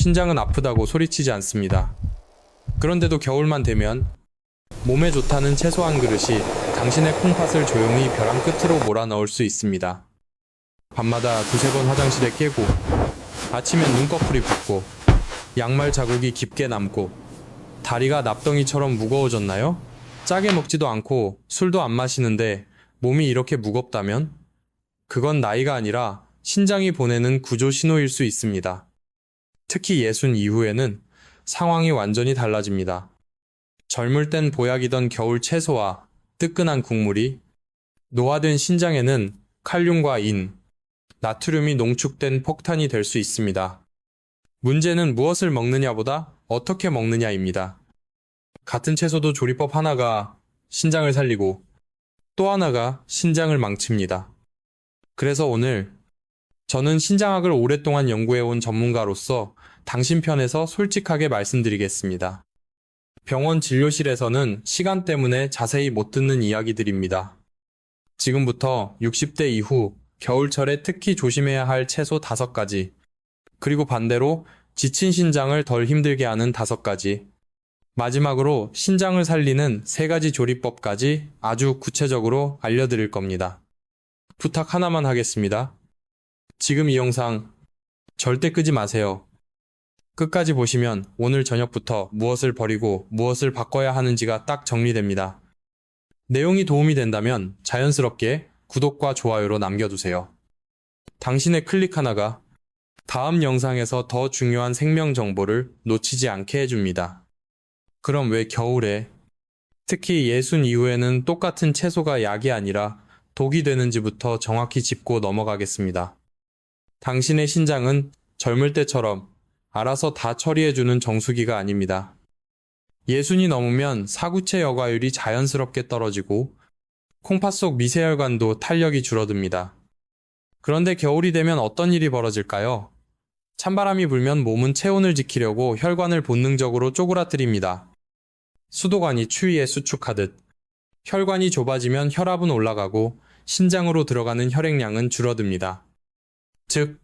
신장은 아프다고 소리치지 않습니다. 그런데도 겨울만 되면 몸에 좋다는 채소 한 그릇이 당신의 콩팥을 조용히 벼랑 끝으로 몰아넣을 수 있습니다. 밤마다 두세 번 화장실에 깨고 아침엔 눈꺼풀이 붓고 양말 자국이 깊게 남고 다리가 납덩이처럼 무거워졌나요? 짜게 먹지도 않고 술도 안 마시는데 몸이 이렇게 무겁다면? 그건 나이가 아니라 신장이 보내는 구조 신호일 수 있습니다. 특히 예순 이후에는 상황이 완전히 달라집니다. 젊을 땐 보약이던 겨울 채소와 뜨끈한 국물이 노화된 신장에는 칼륨과 인, 나트륨이 농축된 폭탄이 될 수 있습니다. 문제는 무엇을 먹느냐보다 어떻게 먹느냐입니다. 같은 채소도 조리법 하나가 신장을 살리고 또 하나가 신장을 망칩니다. 그래서 오늘 저는 신장학을 오랫동안 연구해온 전문가로서 당신 편에서 솔직하게 말씀드리겠습니다. 병원 진료실에서는 시간 때문에 자세히 못 듣는 이야기들입니다. 지금부터 60대 이후 겨울철에 특히 조심해야 할 채소 5가지, 그리고 반대로 지친 신장을 덜 힘들게 하는 5가지, 마지막으로 신장을 살리는 3가지 조리법까지 아주 구체적으로 알려드릴 겁니다. 부탁 하나만 하겠습니다. 지금 이 영상 절대 끄지 마세요. 끝까지 보시면 오늘 저녁부터 무엇을 버리고 무엇을 바꿔야 하는지가 딱 정리됩니다. 내용이 도움이 된다면 자연스럽게 구독과 좋아요로 남겨두세요. 당신의 클릭 하나가 다음 영상에서 더 중요한 생명 정보를 놓치지 않게 해줍니다. 그럼 왜 겨울에 특히 예순 이후에는 똑같은 채소가 약이 아니라 독이 되는지부터 정확히 짚고 넘어가겠습니다. 당신의 신장은 젊을 때처럼 알아서 다 처리해주는 정수기가 아닙니다. 예순이 넘으면 사구체 여과율이 자연스럽게 떨어지고 콩팥 속 미세혈관도 탄력이 줄어듭니다. 그런데 겨울이 되면 어떤 일이 벌어질까요? 찬바람이 불면 몸은 체온을 지키려고 혈관을 본능적으로 쪼그라뜨립니다. 수도관이 추위에 수축하듯 혈관이 좁아지면 혈압은 올라가고 신장으로 들어가는 혈액량은 줄어듭니다. 즉,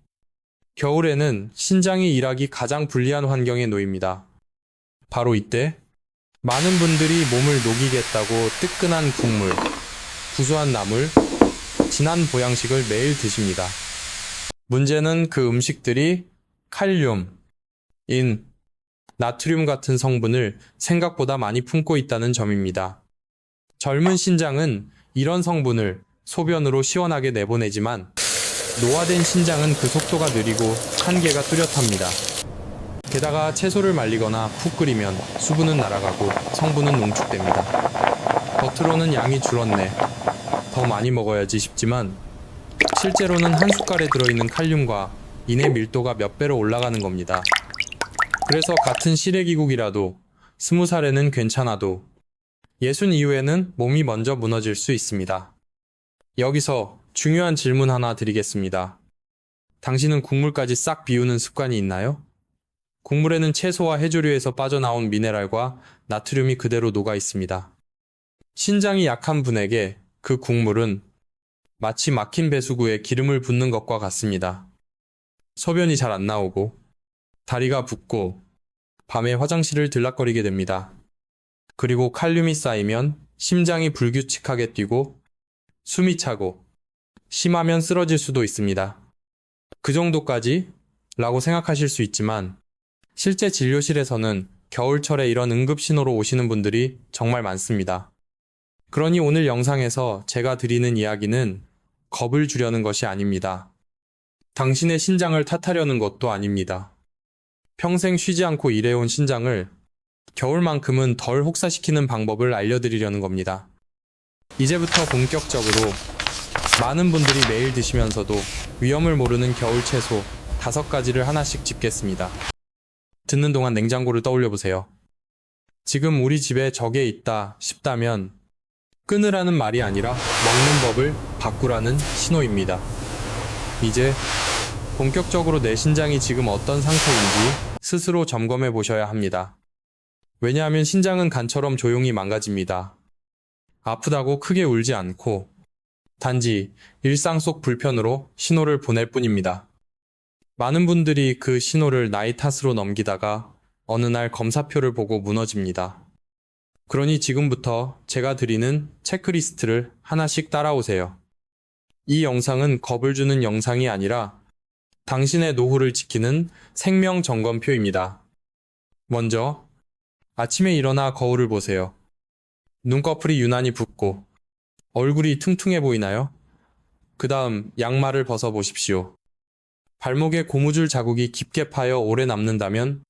겨울에는 신장이 일하기 가장 불리한 환경에 놓입니다. 바로 이때 많은 분들이 몸을 녹이겠다고 뜨끈한 국물, 구수한 나물, 진한 보양식을 매일 드십니다. 문제는 그 음식들이 칼륨, 인, 나트륨 같은 성분을 생각보다 많이 품고 있다는 점입니다. 젊은 신장은 이런 성분을 소변으로 시원하게 내보내지만 노화된 신장은 그 속도가 느리고 한계가 뚜렷합니다. 게다가 채소를 말리거나 푹 끓이면 수분은 날아가고 성분은 농축됩니다. 겉으로는 양이 줄었네. 더 많이 먹어야지 싶지만 실제로는 한 숟갈에 들어있는 칼륨과 인의 밀도가 몇 배로 올라가는 겁니다. 그래서 같은 시래기국이라도 스무 살에는 괜찮아도 예순 이후에는 몸이 먼저 무너질 수 있습니다. 여기서 중요한 질문 하나 드리겠습니다. 당신은 국물까지 싹 비우는 습관이 있나요? 국물에는 채소와 해조류에서 빠져나온 미네랄과 나트륨이 그대로 녹아 있습니다. 신장이 약한 분에게 그 국물은 마치 막힌 배수구에 기름을 붓는 것과 같습니다. 소변이 잘 안 나오고 다리가 붓고 밤에 화장실을 들락거리게 됩니다. 그리고 칼륨이 쌓이면 심장이 불규칙하게 뛰고 숨이 차고 심하면 쓰러질 수도 있습니다. 그 정도까지? 라고 생각하실 수 있지만 실제 진료실에서는 겨울철에 이런 응급신호로 오시는 분들이 정말 많습니다. 그러니 오늘 영상에서 제가 드리는 이야기는 겁을 주려는 것이 아닙니다. 당신의 신장을 탓하려는 것도 아닙니다. 평생 쉬지 않고 일해온 신장을 겨울만큼은 덜 혹사시키는 방법을 알려드리려는 겁니다. 이제부터 본격적으로 많은 분들이 매일 드시면서도 위험을 모르는 겨울 채소 다섯 가지를 하나씩 짚겠습니다. 듣는 동안 냉장고를 떠올려 보세요. 지금 우리 집에 저게 있다 싶다면 끊으라는 말이 아니라 먹는 법을 바꾸라는 신호입니다. 이제 본격적으로 내 신장이 지금 어떤 상태인지 스스로 점검해 보셔야 합니다. 왜냐하면 신장은 간처럼 조용히 망가집니다. 아프다고 크게 울지 않고 단지 일상 속 불편으로 신호를 보낼 뿐입니다. 많은 분들이 그 신호를 나이 탓으로 넘기다가 어느 날 검사표를 보고 무너집니다. 그러니 지금부터 제가 드리는 체크리스트를 하나씩 따라오세요. 이 영상은 겁을 주는 영상이 아니라 당신의 노후를 지키는 생명 점검표입니다. 먼저 아침에 일어나 거울을 보세요. 눈꺼풀이 유난히 붓고 얼굴이 퉁퉁해 보이나요? 그 다음 양말을 벗어 보십시오. 발목에 고무줄 자국이 깊게 파여 오래 남는다면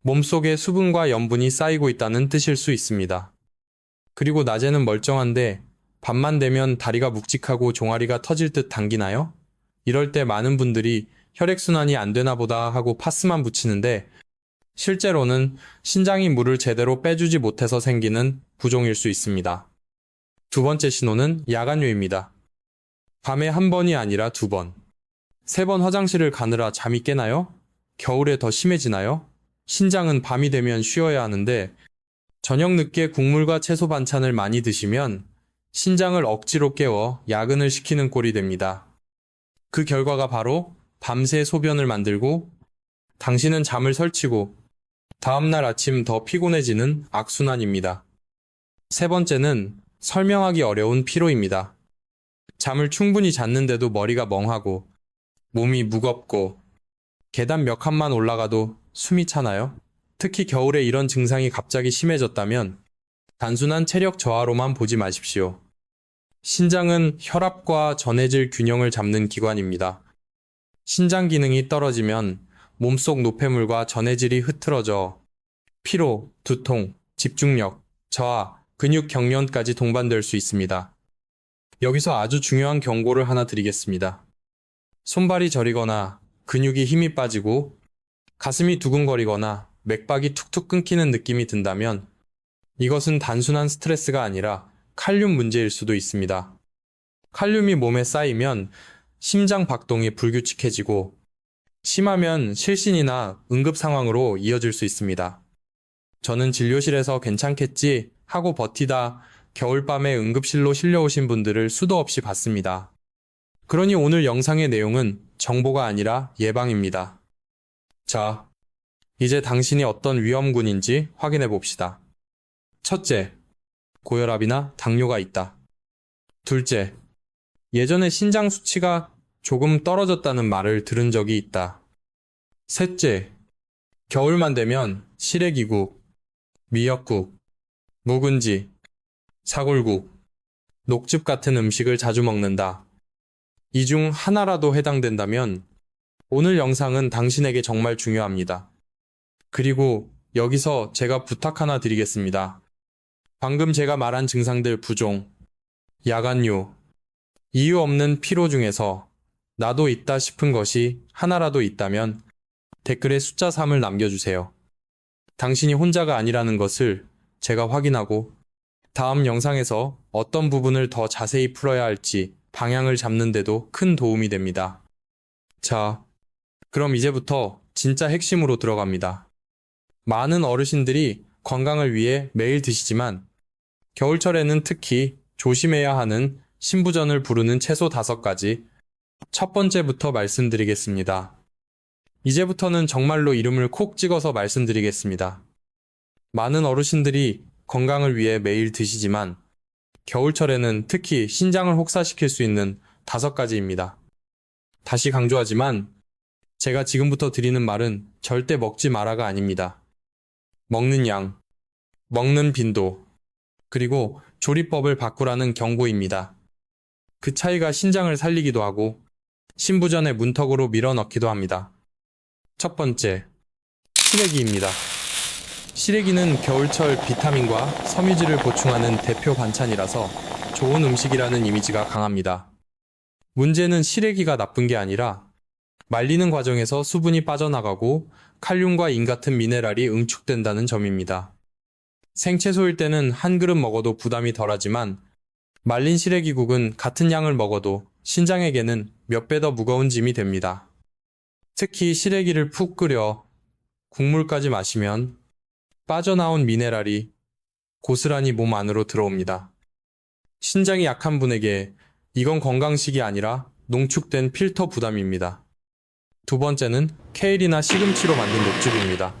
몸속에 수분과 염분이 쌓이고 있다는 뜻일 수 있습니다. 그리고 낮에는 멀쩡한데 밤만 되면 다리가 묵직하고 종아리가 터질 듯 당기나요? 이럴 때 많은 분들이 혈액순환이 안 되나 보다 하고 파스만 붙이는데 실제로는 신장이 물을 제대로 빼주지 못해서 생기는 부종일 수 있습니다. 두 번째 신호는 야간류입니다. 밤에 한 번이 아니라 두 번. 세 번 화장실을 가느라 잠이 깨나요? 겨울에 더 심해지나요? 신장은 밤이 되면 쉬어야 하는데 저녁 늦게 국물과 채소 반찬을 많이 드시면 신장을 억지로 깨워 야근을 시키는 꼴이 됩니다. 그 결과가 바로 밤새 소변을 만들고 당신은 잠을 설치고 다음날 아침 더 피곤해지는 악순환입니다. 세 번째는 설명하기 어려운 피로입니다. 잠을 충분히 잤는데도 머리가 멍하고 몸이 무겁고 계단 몇 칸만 올라가도 숨이 차나요? 특히 겨울에 이런 증상이 갑자기 심해졌다면 단순한 체력 저하로만 보지 마십시오. 신장은 혈압과 전해질 균형을 잡는 기관입니다. 신장 기능이 떨어지면 몸속 노폐물과 전해질이 흐트러져 피로, 두통, 집중력, 저하, 근육 경련까지 동반될 수 있습니다. 여기서 아주 중요한 경고를 하나 드리겠습니다. 손발이 저리거나 근육이 힘이 빠지고 가슴이 두근거리거나 맥박이 툭툭 끊기는 느낌이 든다면 이것은 단순한 스트레스가 아니라 칼륨 문제일 수도 있습니다. 칼륨이 몸에 쌓이면 심장 박동이 불규칙해지고 심하면 실신이나 응급 상황으로 이어질 수 있습니다. 저는 진료실에서 괜찮겠지 하고 버티다 겨울밤에 응급실로 실려오신 분들을 수도 없이 봤습니다. 그러니 오늘 영상의 내용은 정보가 아니라 예방입니다. 자, 이제 당신이 어떤 위험군인지 확인해 봅시다. 첫째, 고혈압이나 당뇨가 있다. 둘째, 예전에 신장 수치가 조금 떨어졌다는 말을 들은 적이 있다. 셋째, 겨울만 되면 시래기국, 미역국, 묵은지, 사골국, 녹즙 같은 음식을 자주 먹는다. 이 중 하나라도 해당된다면 오늘 영상은 당신에게 정말 중요합니다. 그리고 여기서 제가 부탁 하나 드리겠습니다. 방금 제가 말한 증상들 부종, 야간요, 이유 없는 피로 중에서 나도 있다 싶은 것이 하나라도 있다면 댓글에 숫자 3을 남겨주세요. 당신이 혼자가 아니라는 것을 제가 확인하고 다음 영상에서 어떤 부분을 더 자세히 풀어야 할지 방향을 잡는데도 큰 도움이 됩니다. 자, 그럼 이제부터 진짜 핵심으로 들어갑니다. 많은 어르신들이 건강을 위해 매일 드시지만 겨울철에는 특히 조심해야 하는 신부전을 부르는 채소 다섯 가지 첫 번째부터 말씀드리겠습니다. 이제부터는 정말로 이름을 콕 찍어서 말씀드리겠습니다. 많은 어르신들이 건강을 위해 매일 드시지만 겨울철에는 특히 신장을 혹사시킬 수 있는 다섯 가지입니다. 다시 강조하지만 제가 지금부터 드리는 말은 절대 먹지 마라가 아닙니다. 먹는 양, 먹는 빈도, 그리고 조리법을 바꾸라는 경고입니다. 그 차이가 신장을 살리기도 하고 신부전의 문턱으로 밀어넣기도 합니다. 첫 번째, 시래기입니다. 시래기는 겨울철 비타민과 섬유질을 보충하는 대표 반찬이라서 좋은 음식이라는 이미지가 강합니다. 문제는 시래기가 나쁜 게 아니라 말리는 과정에서 수분이 빠져나가고 칼륨과 인 같은 미네랄이 응축된다는 점입니다. 생채소일 때는 한 그릇 먹어도 부담이 덜하지만 말린 시래기국은 같은 양을 먹어도 신장에게는 몇 배 더 무거운 짐이 됩니다. 특히 시래기를 푹 끓여 국물까지 마시면 빠져나온 미네랄이 고스란히 몸 안으로 들어옵니다. 신장이 약한 분에게 이건 건강식이 아니라 농축된 필터 부담입니다. 두 번째는 케일이나 시금치로 만든 녹즙입니다.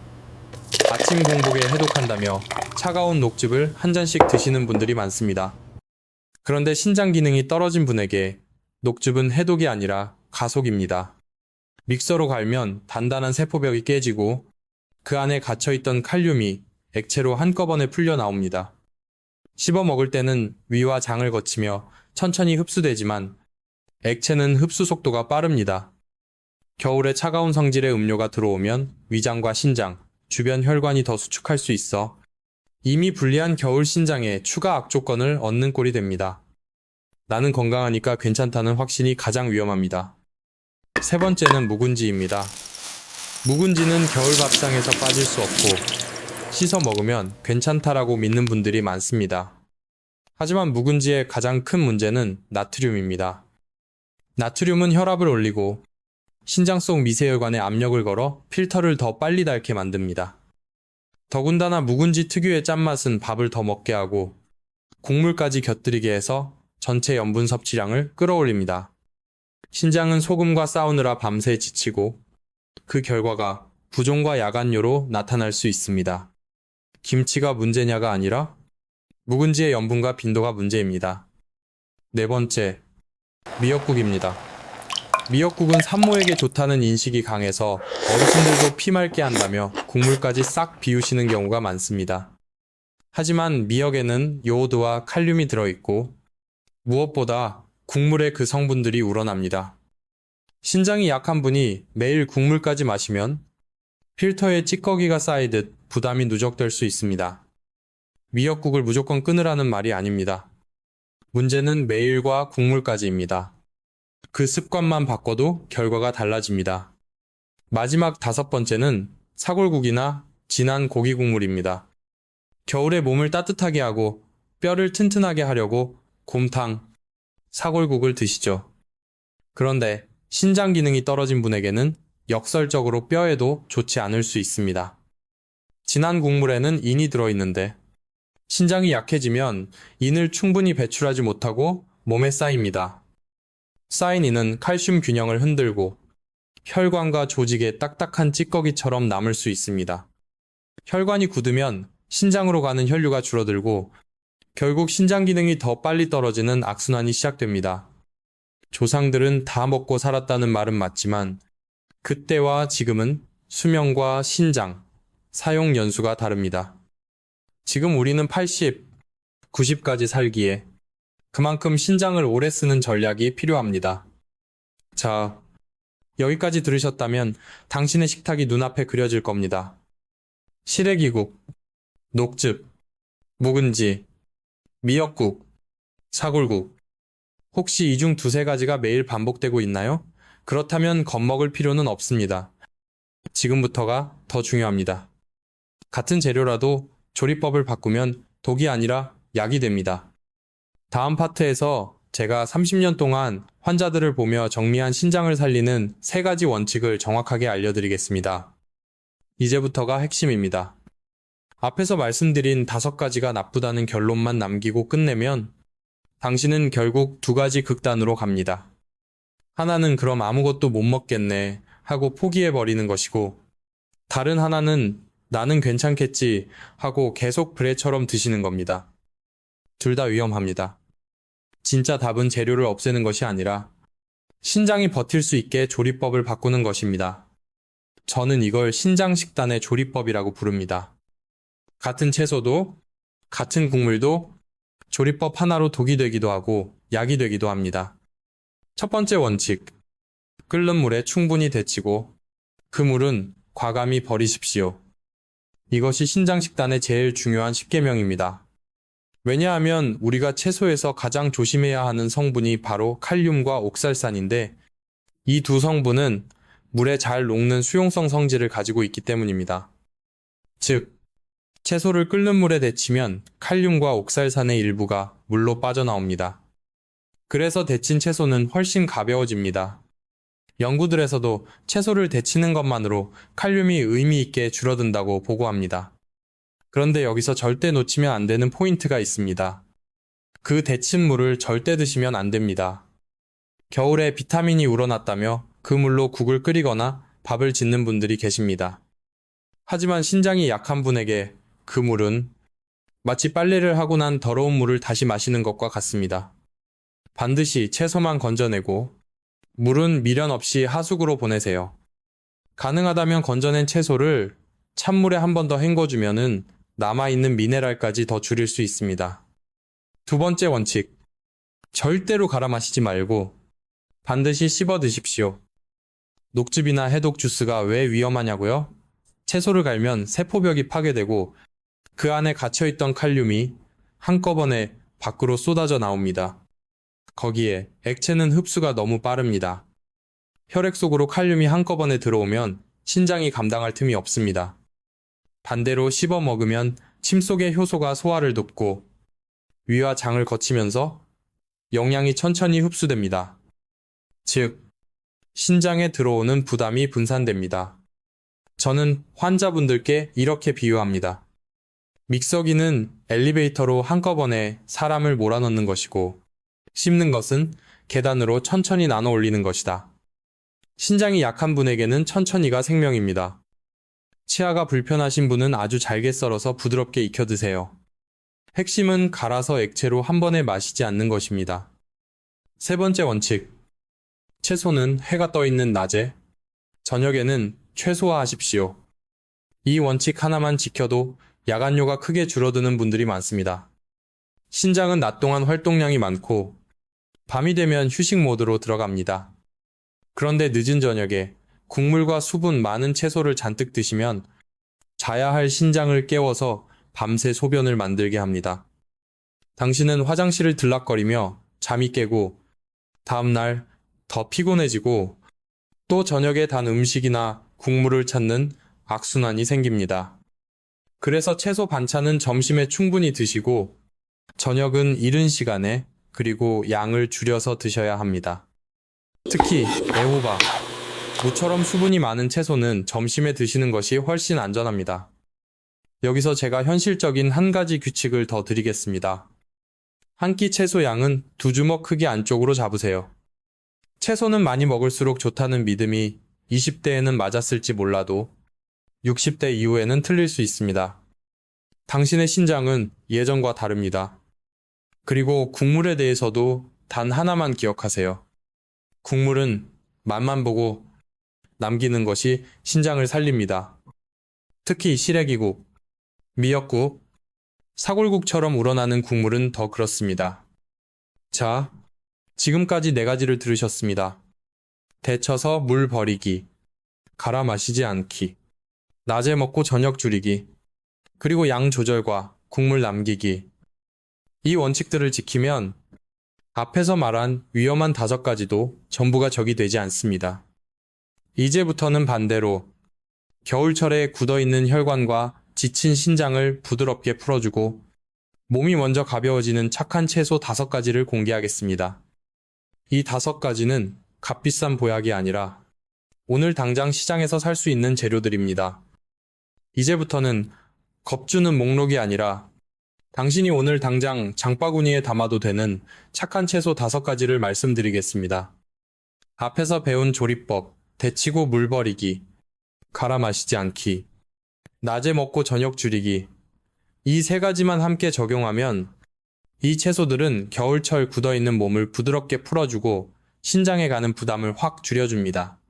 아침 공복에 해독한다며 차가운 녹즙을 한 잔씩 드시는 분들이 많습니다. 그런데 신장 기능이 떨어진 분에게 녹즙은 해독이 아니라 가속입니다. 믹서로 갈면 단단한 세포벽이 깨지고 그 안에 갇혀있던 칼륨이 액체로 한꺼번에 풀려 나옵니다. 씹어 먹을 때는 위와 장을 거치며 천천히 흡수되지만 액체는 흡수 속도가 빠릅니다. 겨울에 차가운 성질의 음료가 들어오면 위장과 신장, 주변 혈관이 더 수축할 수 있어 이미 불리한 겨울 신장에 추가 악조건을 얻는 꼴이 됩니다. 나는 건강하니까 괜찮다는 확신이 가장 위험합니다. 세 번째는 묵은지입니다. 묵은지는 겨울 밥상에서 빠질 수 없고 씻어 먹으면 괜찮다라고 믿는 분들이 많습니다. 하지만 묵은지의 가장 큰 문제는 나트륨입니다. 나트륨은 혈압을 올리고 신장 속 미세혈관에 압력을 걸어 필터를 더 빨리 닳게 만듭니다. 더군다나 묵은지 특유의 짠맛은 밥을 더 먹게 하고 국물까지 곁들이게 해서 전체 염분 섭취량을 끌어올립니다. 신장은 소금과 싸우느라 밤새 지치고 그 결과가 부종과 야간뇨로 나타날 수 있습니다. 김치가 문제냐가 아니라 묵은지의 염분과 빈도가 문제입니다. 네 번째, 미역국입니다. 미역국은 산모에게 좋다는 인식이 강해서 어르신들도 피맑게 한다며 국물까지 싹 비우시는 경우가 많습니다. 하지만 미역에는 요오드와 칼륨이 들어있고 무엇보다 국물의 그 성분들이 우러납니다. 신장이 약한 분이 매일 국물까지 마시면 필터에 찌꺼기가 쌓이듯 부담이 누적될 수 있습니다. 미역국을 무조건 끊으라는 말이 아닙니다. 문제는 매일과 국물까지입니다. 그 습관만 바꿔도 결과가 달라집니다. 마지막 다섯 번째는 사골국이나 진한 고기 국물입니다. 겨울에 몸을 따뜻하게 하고 뼈를 튼튼하게 하려고 곰탕, 사골국을 드시죠. 그런데 신장 기능이 떨어진 분에게는 역설적으로 뼈에도 좋지 않을 수 있습니다. 진한 국물에는 인이 들어있는데 신장이 약해지면 인을 충분히 배출하지 못하고 몸에 쌓입니다. 쌓인 인은 칼슘 균형을 흔들고 혈관과 조직에 딱딱한 찌꺼기처럼 남을 수 있습니다. 혈관이 굳으면 신장으로 가는 혈류가 줄어들고 결국 신장 기능이 더 빨리 떨어지는 악순환이 시작됩니다. 조상들은 다 먹고 살았다는 말은 맞지만 그때와 지금은 수명과 신장, 사용 연수가 다릅니다. 지금 우리는 80, 90까지 살기에 그만큼 신장을 오래 쓰는 전략이 필요합니다. 자, 여기까지 들으셨다면 당신의 식탁이 눈앞에 그려질 겁니다. 시래기국, 녹즙, 묵은지, 미역국, 사골국. 혹시 이 중 두세 가지가 매일 반복되고 있나요? 그렇다면 겁먹을 필요는 없습니다. 지금부터가 더 중요합니다. 같은 재료라도 조리법을 바꾸면 독이 아니라 약이 됩니다. 다음 파트에서 제가 30년 동안 환자들을 보며 정리한 신장을 살리는 세 가지 원칙을 정확하게 알려드리겠습니다. 이제부터가 핵심입니다. 앞에서 말씀드린 다섯 가지가 나쁘다는 결론만 남기고 끝내면 당신은 결국 두 가지 극단으로 갑니다. 하나는 그럼 아무것도 못 먹겠네 하고 포기해버리는 것이고 다른 하나는 나는 괜찮겠지 하고 계속 브레처럼 드시는 겁니다. 둘 다 위험합니다. 진짜 답은 재료를 없애는 것이 아니라 신장이 버틸 수 있게 조리법을 바꾸는 것입니다. 저는 이걸 신장식단의 조리법이라고 부릅니다. 같은 채소도, 같은 국물도 조리법 하나로 독이 되기도 하고 약이 되기도 합니다. 첫 번째 원칙. 끓는 물에 충분히 데치고 그 물은 과감히 버리십시오. 이것이 신장식단의 제일 중요한 10계명입니다. 왜냐하면 우리가 채소에서 가장 조심해야 하는 성분이 바로 칼륨과 옥살산인데 이 두 성분은 물에 잘 녹는 수용성 성질을 가지고 있기 때문입니다. 즉, 채소를 끓는 물에 데치면 칼륨과 옥살산의 일부가 물로 빠져나옵니다. 그래서 데친 채소는 훨씬 가벼워집니다. 연구들에서도 채소를 데치는 것만으로 칼륨이 의미 있게 줄어든다고 보고합니다. 그런데 여기서 절대 놓치면 안 되는 포인트가 있습니다. 그 데친 물을 절대 드시면 안 됩니다. 겨울에 비타민이 우러났다며 그 물로 국을 끓이거나 밥을 짓는 분들이 계십니다. 하지만 신장이 약한 분에게 그 물은 마치 빨래를 하고 난 더러운 물을 다시 마시는 것과 같습니다. 반드시 채소만 건져내고 물은 미련 없이 하수구로 보내세요. 가능하다면 건져낸 채소를 찬물에 한 번 더 헹궈주면은 남아있는 미네랄까지 더 줄일 수 있습니다. 두 번째 원칙. 절대로 갈아 마시지 말고 반드시 씹어 드십시오. 녹즙이나 해독 주스가 왜 위험하냐고요? 채소를 갈면 세포벽이 파괴되고 그 안에 갇혀있던 칼륨이 한꺼번에 밖으로 쏟아져 나옵니다. 거기에 액체는 흡수가 너무 빠릅니다. 혈액 속으로 칼륨이 한꺼번에 들어오면 신장이 감당할 틈이 없습니다. 반대로 씹어 먹으면 침 속의 효소가 소화를 돕고 위와 장을 거치면서 영양이 천천히 흡수됩니다. 즉, 신장에 들어오는 부담이 분산됩니다. 저는 환자분들께 이렇게 비유합니다. 믹서기는 엘리베이터로 한꺼번에 사람을 몰아넣는 것이고, 씹는 것은 계단으로 천천히 나눠 올리는 것이다. 신장이 약한 분에게는 천천히가 생명입니다. 치아가 불편하신 분은 아주 잘게 썰어서 부드럽게 익혀 드세요. 핵심은 갈아서 액체로 한 번에 마시지 않는 것입니다. 세 번째 원칙. 채소는 해가 떠 있는 낮에, 저녁에는 최소화하십시오. 이 원칙 하나만 지켜도 야간료가 크게 줄어드는 분들이 많습니다. 신장은 낮 동안 활동량이 많고, 밤이 되면 휴식 모드로 들어갑니다. 그런데 늦은 저녁에 국물과 수분 많은 채소를 잔뜩 드시면 자야 할 신장을 깨워서 밤새 소변을 만들게 합니다. 당신은 화장실을 들락거리며 잠이 깨고 다음날 더 피곤해지고 또 저녁에 단 음식이나 국물을 찾는 악순환이 생깁니다. 그래서 채소 반찬은 점심에 충분히 드시고 저녁은 이른 시간에 그리고 양을 줄여서 드셔야 합니다. 특히 애호박, 무처럼 수분이 많은 채소는 점심에 드시는 것이 훨씬 안전합니다. 여기서 제가 현실적인 한 가지 규칙을 더 드리겠습니다. 한 끼 채소 양은 두 주먹 크기 안쪽으로 잡으세요. 채소는 많이 먹을수록 좋다는 믿음이 20대에는 맞았을지 몰라도 60대 이후에는 틀릴 수 있습니다. 당신의 신장은 예전과 다릅니다. 그리고 국물에 대해서도 단 하나만 기억하세요. 국물은 맛만 보고 남기는 것이 신장을 살립니다. 특히 시래기국, 미역국, 사골국처럼 우러나는 국물은 더 그렇습니다. 자, 지금까지 네 가지를 들으셨습니다. 데쳐서 물 버리기, 갈아 마시지 않기, 낮에 먹고 저녁 줄이기, 그리고 양 조절과 국물 남기기. 이 원칙들을 지키면 앞에서 말한 위험한 다섯 가지도 전부가 적이 되지 않습니다. 이제부터는 반대로 겨울철에 굳어있는 혈관과 지친 신장을 부드럽게 풀어주고 몸이 먼저 가벼워지는 착한 채소 다섯 가지를 공개하겠습니다. 이 다섯 가지는 값비싼 보약이 아니라 오늘 당장 시장에서 살 수 있는 재료들입니다. 이제부터는 겁주는 목록이 아니라 당신이 오늘 당장 장바구니에 담아도 되는 착한 채소 다섯 가지를 말씀드리겠습니다. 앞에서 배운 조리법, 데치고 물 버리기, 갈아 마시지 않기, 낮에 먹고 저녁 줄이기. 이 세 가지만 함께 적용하면 이 채소들은 겨울철 굳어있는 몸을 부드럽게 풀어주고 신장에 가는 부담을 확 줄여줍니다.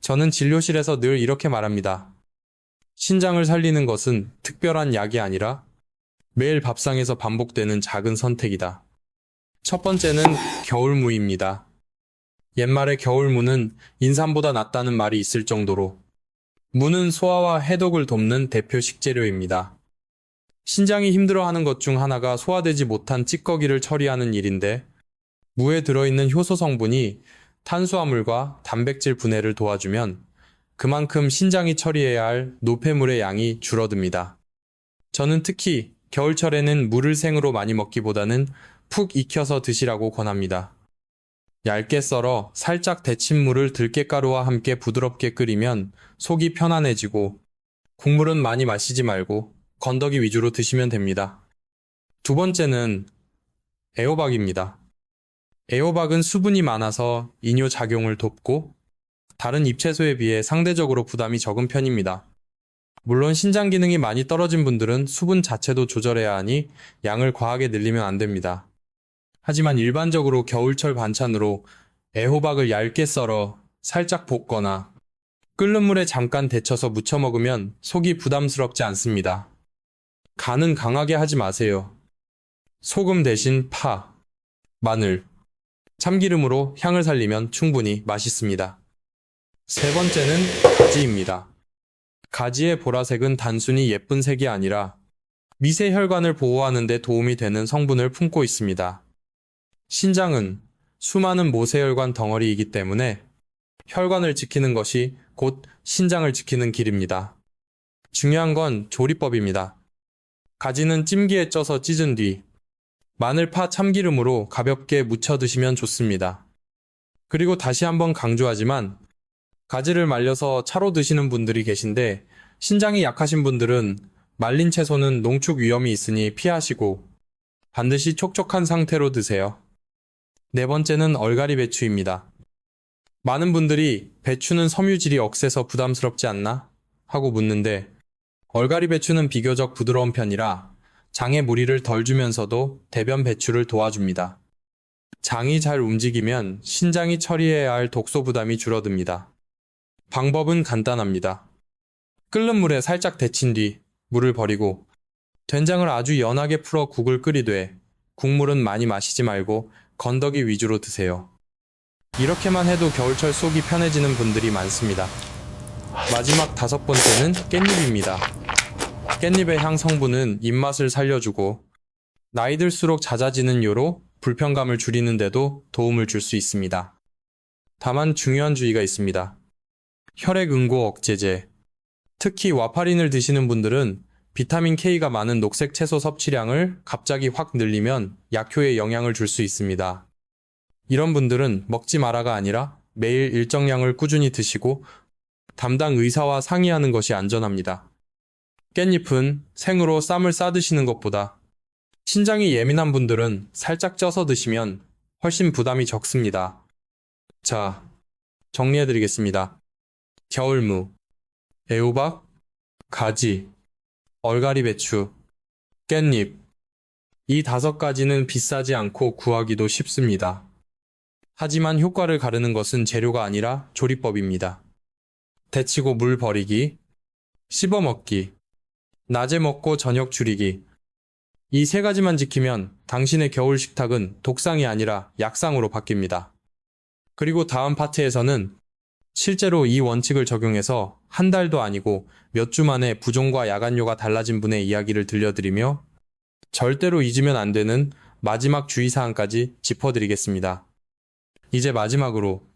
저는 진료실에서 늘 이렇게 말합니다. 신장을 살리는 것은 특별한 약이 아니라 매일 밥상에서 반복되는 작은 선택이다. 첫 번째는 겨울무입니다. 옛말에 겨울무는 인삼보다 낫다는 말이 있을 정도로 무는 소화와 해독을 돕는 대표 식재료입니다. 신장이 힘들어하는 것 중 하나가 소화되지 못한 찌꺼기를 처리하는 일인데 무에 들어있는 효소 성분이 탄수화물과 단백질 분해를 도와주면 그만큼 신장이 처리해야 할 노폐물의 양이 줄어듭니다. 저는 특히 겨울철에는 물을 생으로 많이 먹기보다는 푹 익혀서 드시라고 권합니다. 얇게 썰어 살짝 데친 물을 들깨가루와 함께 부드럽게 끓이면 속이 편안해지고 국물은 많이 마시지 말고 건더기 위주로 드시면 됩니다. 두 번째는 애호박입니다. 애호박은 수분이 많아서 이뇨 작용을 돕고 다른 잎채소에 비해 상대적으로 부담이 적은 편입니다. 물론 신장 기능이 많이 떨어진 분들은 수분 자체도 조절해야 하니 양을 과하게 늘리면 안 됩니다. 하지만 일반적으로 겨울철 반찬으로 애호박을 얇게 썰어 살짝 볶거나 끓는 물에 잠깐 데쳐서 무쳐 먹으면 속이 부담스럽지 않습니다. 간은 강하게 하지 마세요. 소금 대신 파, 마늘, 참기름으로 향을 살리면 충분히 맛있습니다. 세 번째는 가지입니다. 가지의 보라색은 단순히 예쁜 색이 아니라 미세 혈관을 보호하는 데 도움이 되는 성분을 품고 있습니다. 신장은 수많은 모세혈관 덩어리이기 때문에 혈관을 지키는 것이 곧 신장을 지키는 길입니다. 중요한 건 조리법입니다. 가지는 찜기에 쪄서 찢은 뒤 마늘파 참기름으로 가볍게 무쳐 드시면 좋습니다. 그리고 다시 한번 강조하지만 가지를 말려서 차로 드시는 분들이 계신데 신장이 약하신 분들은 말린 채소는 농축 위험이 있으니 피하시고 반드시 촉촉한 상태로 드세요. 네 번째는 얼갈이 배추입니다. 많은 분들이 배추는 섬유질이 억세서 부담스럽지 않나? 하고 묻는데 얼갈이 배추는 비교적 부드러운 편이라 장에 무리를 덜 주면서도 대변 배출을 도와줍니다. 장이 잘 움직이면 신장이 처리해야 할 독소 부담이 줄어듭니다. 방법은 간단합니다. 끓는 물에 살짝 데친 뒤 물을 버리고 된장을 아주 연하게 풀어 국을 끓이되 국물은 많이 마시지 말고 건더기 위주로 드세요. 이렇게만 해도 겨울철 속이 편해지는 분들이 많습니다. 마지막 다섯 번째는 깻잎입니다. 깻잎의 향 성분은 입맛을 살려주고 나이 들수록 잦아지는 요로 불편감을 줄이는데도 도움을 줄 수 있습니다. 다만 중요한 주의가 있습니다. 혈액 응고 억제제. 특히 와파린을 드시는 분들은 비타민 K가 많은 녹색 채소 섭취량을 갑자기 확 늘리면 약효에 영향을 줄 수 있습니다. 이런 분들은 먹지 마라가 아니라 매일 일정량을 꾸준히 드시고 담당 의사와 상의하는 것이 안전합니다. 깻잎은 생으로 쌈을 싸 드시는 것보다 신장이 예민한 분들은 살짝 쪄서 드시면 훨씬 부담이 적습니다. 자, 정리해드리겠습니다. 겨울무, 애호박, 가지, 얼갈이 배추, 깻잎. 이 다섯 가지는 비싸지 않고 구하기도 쉽습니다. 하지만 효과를 가르는 것은 재료가 아니라 조리법입니다. 데치고 물 버리기, 씹어 먹기, 낮에 먹고 저녁 줄이기. 이 세 가지만 지키면 당신의 겨울 식탁은 독상이 아니라 약상으로 바뀝니다. 그리고 다음 파트에서는 실제로 이 원칙을 적용해서 한 달도 아니고 몇 주 만에 부종과 야간료가 달라진 분의 이야기를 들려드리며 절대로 잊으면 안 되는 마지막 주의사항까지 짚어드리겠습니다. 이제 마지막으로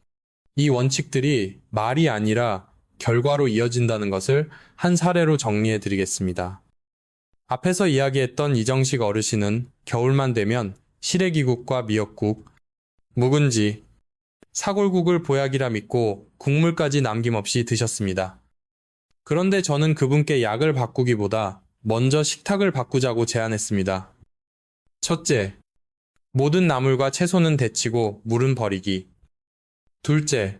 이 원칙들이 말이 아니라 결과로 이어진다는 것을 한 사례로 정리해 드리겠습니다. 앞에서 이야기했던 이정식 어르신은 겨울만 되면 시래기국과 미역국, 묵은지, 사골국을 보약이라 믿고 국물까지 남김없이 드셨습니다. 그런데 저는 그분께 약을 바꾸기보다 먼저 식탁을 바꾸자고 제안했습니다. 첫째, 모든 나물과 채소는 데치고 물은 버리기. 둘째,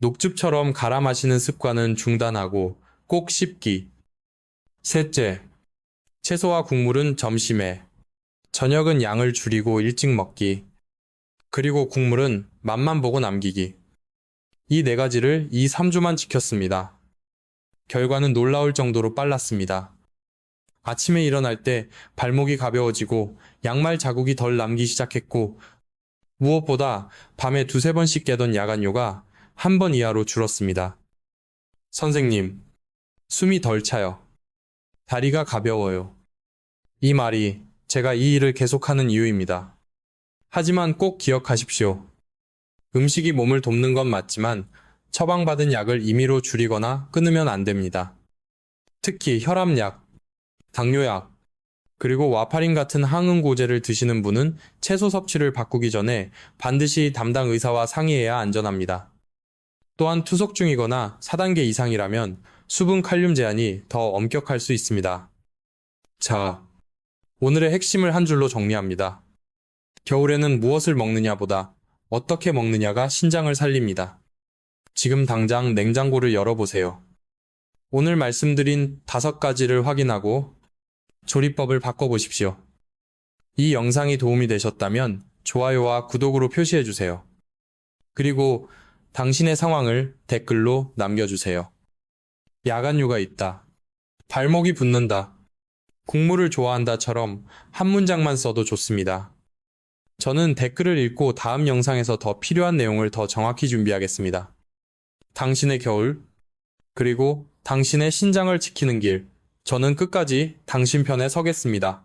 녹즙처럼 갈아 마시는 습관은 중단하고 꼭 씹기. 셋째, 채소와 국물은 점심에, 저녁은 양을 줄이고 일찍 먹기. 그리고 국물은 맛만 보고 남기기. 이 네 가지를 이 3주만 지켰습니다. 결과는 놀라울 정도로 빨랐습니다. 아침에 일어날 때 발목이 가벼워지고 양말 자국이 덜 남기 시작했고 무엇보다 밤에 두세 번씩 깨던 야간 요가 한 번 이하로 줄었습니다. 선생님, 숨이 덜 차요. 다리가 가벼워요. 이 말이 제가 이 일을 계속하는 이유입니다. 하지만 꼭 기억하십시오. 음식이 몸을 돕는 건 맞지만 처방받은 약을 임의로 줄이거나 끊으면 안 됩니다. 특히 혈압약, 당뇨약, 그리고 와파린 같은 항응고제를 드시는 분은 채소 섭취를 바꾸기 전에 반드시 담당 의사와 상의해야 안전합니다. 또한 투석 중이거나 4단계 이상이라면 수분 칼륨 제한이 더 엄격할 수 있습니다. 자, 오늘의 핵심을 한 줄로 정리합니다. 겨울에는 무엇을 먹느냐보다 어떻게 먹느냐가 신장을 살립니다. 지금 당장 냉장고를 열어보세요. 오늘 말씀드린 다섯 가지를 확인하고 조리법을 바꿔보십시오. 이 영상이 도움이 되셨다면 좋아요와 구독으로 표시해주세요. 그리고 당신의 상황을 댓글로 남겨주세요. 야간유가 있다. 발목이 붓는다. 국물을 좋아한다처럼 한 문장만 써도 좋습니다. 저는 댓글을 읽고 다음 영상에서 더 필요한 내용을 더 정확히 준비하겠습니다. 당신의 겨울, 그리고 당신의 신장을 지키는 길, 저는 끝까지 당신 편에 서겠습니다.